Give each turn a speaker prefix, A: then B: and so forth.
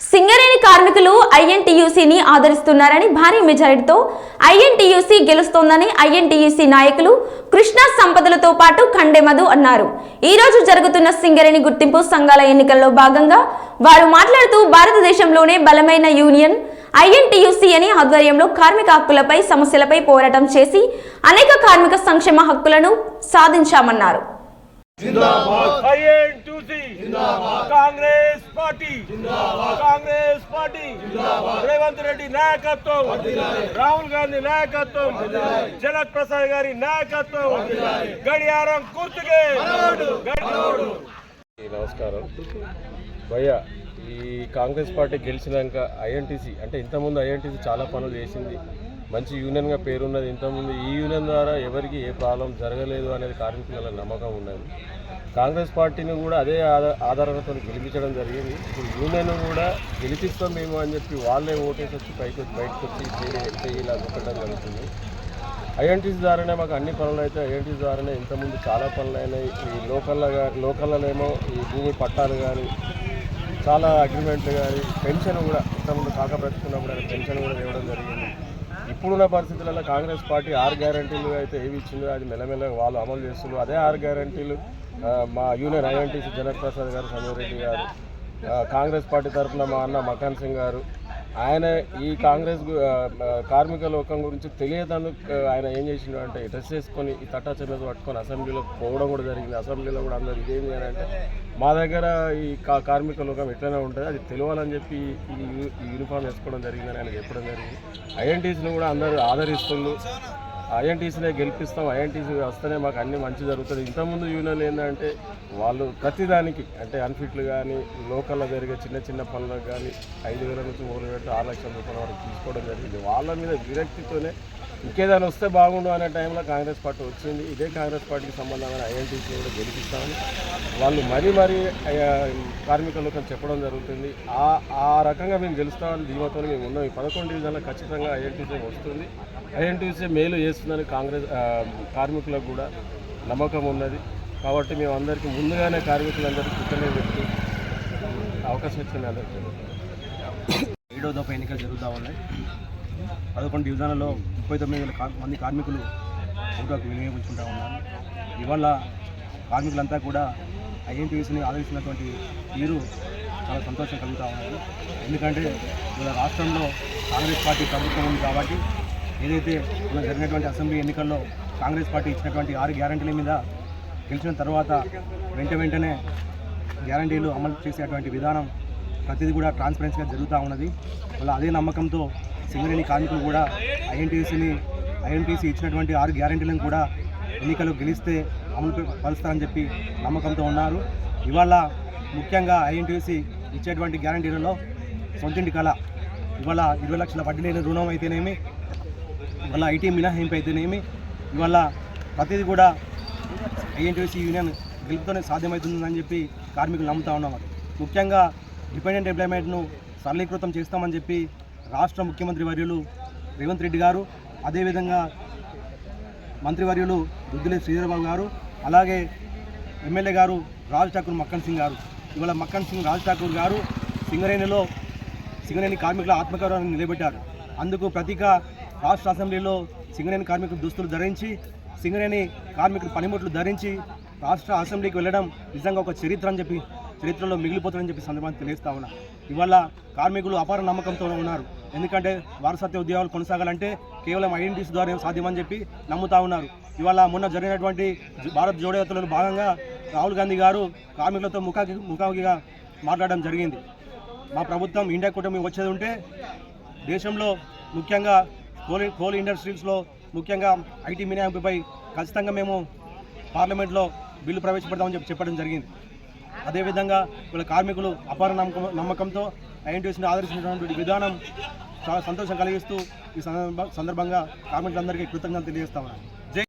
A: సింగరేణి కార్మికులు ఐఎన్టీయూసీని ఆదరిస్తున్నారని భారీ మెజారిటీతో ఐఎన్టీయూసీ గెలుస్తోందని ఐఎన్టీయూసీ నాయకులు కృష్ణా సంపదలతో పాటు ఖండే మధు అన్నారు. ఈ రోజు జరుగుతున్న సింగరేణి గుర్తింపు సంఘాల ఎన్నికల్లో భాగంగా వారు మాట్లాడుతూ భారతదేశంలోనే బలమైన యూనియన్ ఐఎన్టీయూసీ అని ఆధ్వర్యంలో కార్మిక హక్కులపై సమస్యలపై పోరాటం చేసి అనేక కార్మిక సంక్షేమ హక్కులను సాధించామన్నారు.
B: కాంగ్రెస్. పార్టీ. కాంగ్రెస్ పార్టీ. రేవంత్ రెడ్డి నాయకత్వం. రాహుల్ గాంధీ నాయకత్వం. జగత్ ప్రసాద్ గారి నాయకత్వం. గడియారం గుర్తుకే. నమస్కారం. భయ్యా ఈ కాంగ్రెస్ పార్టీ గెలిచినాక ఐఎన్టీసీ అంటే ఇంతకుముందు ఐఎన్టీసీ చాలా పనులు చేసింది. మంచి యూనియన్గా పేరున్నది ఇంతకుముందు. ఈ యూనియన్ ద్వారా ఎవరికి ఏ ప్రాబ్లం జరగలేదు అనేది కార్మికుల నమ్మకం ఉన్నది. కాంగ్రెస్ పార్టీని కూడా అదే ఆధార ఆధారాలతో గెలిపించడం జరిగింది. ఇప్పుడు యూనియన్ కూడా గెలిపిస్తాం మేము అని చెప్పి వాళ్ళే ఓటేసి వచ్చి పైకి వచ్చి బయటకు వచ్చి చేయి- చేయిలా కొట్టడం జరుగుతుంది. ఐఎన్టీసీ ద్వారానే మాకు అన్ని పనులు అయితే ఐఎన్టీసీ ద్వారానే ఇంతకుముందు చాలా పనులు అయినాయి. ఈ లోకల్లో లోకల్లోనేమో ఈ భూమి పట్టాలు కానీ చాలా అగ్రిమెంట్లు కానీ పెన్షన్ కూడా ఇంతకుముందు కాక బ్రతుకున్నప్పుడు అయితే పెన్షన్ కూడా ఇవ్వడం జరిగింది. ఇప్పుడున్న పరిస్థితులలో కాంగ్రెస్ పార్టీ ఆరు గ్యారంటీలు అయితే ఏవి ఇచ్చిందో అది మెల్లమెల్లగా వాళ్ళు అమలు చేస్తున్నారు. అదే ఆరు గ్యారంటీలు మా యూనియన్ ఐఎన్టీసీ జనప్రసాద్ గారు సంజయ్ గారు కాంగ్రెస్ పార్టీ తరఫున మా అన్న మకాన్ సింగ్ గారు ఆయన ఈ కాంగ్రెస్ కార్మిక లోకం గురించి తెలియదందుకు ఆయన ఏం చేసిండు అంటే డ్రెస్ వేసుకొని ఈ తట్టా చెన్నది పట్టుకొని అసెంబ్లీలో పోవడం కూడా జరిగింది. అసెంబ్లీలో కూడా అందరు ఇదేంది అని అంటే మా దగ్గర ఈ కా- కార్మిక లోకం ఎట్లనే ఉంటుంది అది తెలియాలని చెప్పి ఈ యూనిఫామ్ వేసుకోవడం జరిగిందని ఆయన చెప్పడం జరిగింది. ఐఎన్టీసీని కూడా అందరూ ఆదరిస్తున్నారు ఐఎన్టీసీనే గెలిపిస్తాం ఐఎన్టీసీ వస్తేనే మాకు అన్ని మంచి జరుగుతుంది. ఇంతకుముందు యూనియన్ ఏంటంటే వాళ్ళు ప్రతిదానికి అంటే అన్ఫిట్లు కానీ లోకల్లో జరిగే చిన్న చిన్న పనులకు కానీ ఐదు వేల నుంచి మూడు వేలు ఆరు లక్షల రూపాయల వరకు తీసుకోవడం జరిగింది. వాళ్ళ మీద విరక్తితోనే ఇంకేదైనా వస్తే బాగుండు అనే టైంలో కాంగ్రెస్ పార్టీ వచ్చింది. ఇదే కాంగ్రెస్ పార్టీకి సంబంధమైన ఐఎన్టీసీ కూడా గెలిపిస్తామని వాళ్ళు మరీ మరీ కార్మికులు కార్మిక లోకం చెప్పడం జరుగుతుంది. ఆ ఆ రకంగా మేము గెలుస్తామని ధీమతో మేము ఉన్నాం. ఈ పదకొండు డివిజన్లో ఖచ్చితంగా ఐఎన్టీసీ వస్తుంది. ఐఎన్టీసీ మేలు చేస్తుందని కాంగ్రెస్ కార్మికులకు కూడా నమ్మకం ఉన్నది. కాబట్టి మేము అందరికీ ముందుగానే కార్మికులందరికీ కృతజ్ఞత పెట్టి అవకాశం ఇచ్చింది అందరికీ.
C: ఏడో దఫా ఎన్నికలు జరుగుతూ ఉన్నాయి. పదకొండు డివిజన్లలో ముప్పై తొమ్మిది వేల మంది కార్మికులు ఊటకు వినియోగించుకుంటా ఉన్నారు. ఇవాళ కార్మికులంతా కూడా ఐఎన్టీసీని ఆదరిస్తున్నటువంటి తీరు చాలా సంతోషం కలుగుతూ ఉన్నది ఎందుకంటే ఇవాళ రాష్ట్రంలో కాంగ్రెస్ పార్టీ ప్రభుత్వం ఉంది కాబట్టి ఏదైతే మొన్న జరిగినటువంటి అసెంబ్లీ ఎన్నికల్లో కాంగ్రెస్ పార్టీ ఇచ్చినటువంటి ఆరు గ్యారంటీల మీద గెలిచిన తర్వాత వెంట వెంటనే గ్యారంటీలు అమలు చేసేటువంటి విధానం ప్రతిదీ కూడా ట్రాన్స్పరెన్సీగా జరుగుతూ ఉన్నది. అలా అదే నమ్మకంతో సింగరేణి కార్మికులు కూడా ఐఎన్టీసీని ఐఎన్టీసీ ఇచ్చినటువంటి ఆరు గ్యారంటీలను కూడా ఎన్నికలు గెలిస్తే అమలు పరుస్తారని చెప్పి నమ్మకంతో ఉన్నారు. ఇవాళ ముఖ్యంగా ఐఎన్టీసీ ఇచ్చేటువంటి గ్యారంటీలలో సొంతింటి కళ. ఇవాళ ఇరవై లక్షల వడ్డీ లేని రుణం అయితేనేమి ఇవాళ ఐటీ మినహాయింపు అయితేనేమి ఇవాళ ప్రతిదీ కూడా ఐఎన్టీసీ యూనియన్ గెలుపుతోనే సాధ్యమవుతుందని చెప్పి కార్మికులు నమ్ముతా ఉన్నారు. ముఖ్యంగా డిపెండెంట్ ఎంప్లాయ్మెంట్ను సరళీకృతం చేస్తామని చెప్పి రాష్ట్ర ముఖ్యమంత్రి వర్యులు రేవంత్ రెడ్డి గారు అదేవిధంగా మంత్రివర్యులు దుద్దిలే శ్రీధరబాబు గారు అలాగే ఎమ్మెల్యే గారు రాజ్ ఠాకూర్ మక్కన్ సింగ్ గారు. ఇవాళ మక్కన్ సింగ్ రాజ్ ఠాకూర్ గారు సింగరేణిలో సింగరేణి కార్మికుల ఆత్మగౌరవాన్ని నిలబెట్టారు. అందుకు ప్రతీక రాష్ట్ర అసెంబ్లీలో సింగరేణి కార్మికులు దుస్తులు ధరించి సింగరేణి కార్మికులు పనిముట్లు ధరించి రాష్ట్ర అసెంబ్లీకి వెళ్ళడం నిజంగా ఒక చరిత్ర అని చెప్పి చరిత్రలో మిగిలిపోతుందని చెప్పి సందర్భాన్ని తెలియస్తా ఉన్నా. ఇవాళ కార్మికులు అపార నమ్మకంతో ఉన్నారు. ఎందుకంటే వారసత్వ ఉద్యోగాలు కొనసాగాలంటే కేవలం ఐడెంటిటీస్ ద్వారా సాధ్యమని చెప్పి నమ్ముతా ఉన్నారు. ఇవాళ మొన్న జరిగినటువంటి భారత్ జోడో యాత్రలో భాగంగా రాహుల్ గాంధీ గారు కార్మికులతో ముఖాకి ముఖాముఖిగా మాట్లాడడం జరిగింది. మా ప్రభుత్వం ఇండియా కూటమి వచ్చేది ఉంటే దేశంలో ముఖ్యంగా కోల్ కోల్ ఇండస్ట్రీస్లో ముఖ్యంగా ఐటీ మినహాయింపుపై ఖచ్చితంగా మేము పార్లమెంట్లో బిల్లు ప్రవేశపెడతామని చెప్పి చెప్పడం జరిగింది. అదేవిధంగా వీళ్ళ కార్మికులు అపార నమ్మకం నమ్మకంతో ఐఎన్టీసీని ఆదరించినటువంటి విధానం చాలా సంతోషం కలిగిస్తూ ఈ సందర్భ సందర్భంగా కార్మికులందరికీ కృతజ్ఞతలు తెలియజేస్తామని